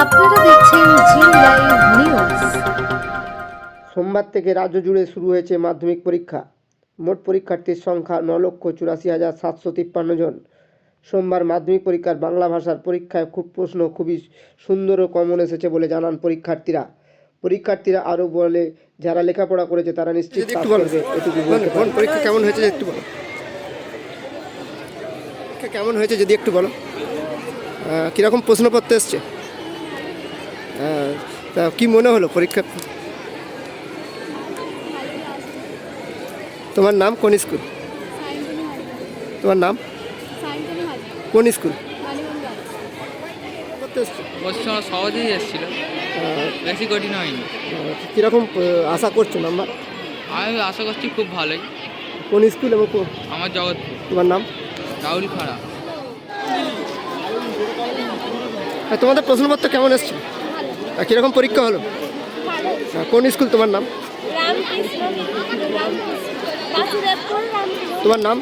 আপনারা দেখছেন জি live news. সোমবার থেকে রাজ্য জুড়ে শুরু হয়েছে মাধ্যমিক পরীক্ষা। মোট পরীক্ষার্থীর সংখ্যা ন লক্ষ চুরাশি হাজার সাতশো তিপ্পান্ন জন। সোমবার মাধ্যমিক পরীক্ষার বাংলা ভাষার পরীক্ষায় খুব প্রশ্ন খুবই সুন্দর ও কমন এসেছে বলে জানান পরীক্ষার্থীরা। পরীক্ষার্থীরা আরও বলে যারা লেখাপড়া করেছে তারা নিশ্চিত পাস করবে এটুকু পরীক্ষা কেমন হয়েছে একটু বলো কেমন হয়েছে যদি একটু বলো। কীরকম প্রশ্নপত্র এসছে? তা কি মনে হলো পরীক্ষা? তোমার নাম কোন স্কুল? তোমার নাম? কোন স্কুল? প্রশ্ন সহজেই এসেছিল। বেশি কঠিন হয়নি। কীরকম আশা করছ নাম্বার? আমি আশা করছি খুব ভালোই। কোন স্কুল এবং আমার জগৎপুর। তোমার নাম? রাহুল খাড়া। তোমাদের প্রশ্নপত্র কেমন এসছে কীরকম পরীক্ষা হলো? কোন স্কুল তোমার নাম? তোমার নাম?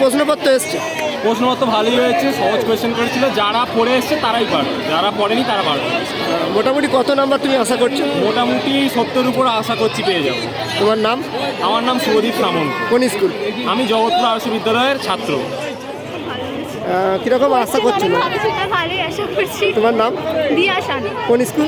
প্রশ্নপত্র এসছে। প্রশ্নপত্র ভালোই হয়েছে সহজ কোয়েশ্চেন করেছিল। যারা পড়ে এসছে তারাই পারবে যারা পড়েনি তারা পারবে মোটামুটি কত নাম্বার তুমি আশা করছ? মোটামুটি সত্তর উপর আশা করছি পেয়ে যাব। তোমার নাম? আমার নাম শুভদীপ সামন্ত। কোন স্কুল? আমি জগৎপুর আদর্শ বিদ্যালয়ের ছাত্র। কীরকম আশা করছ। তোমার নাম? কোন স্কুল।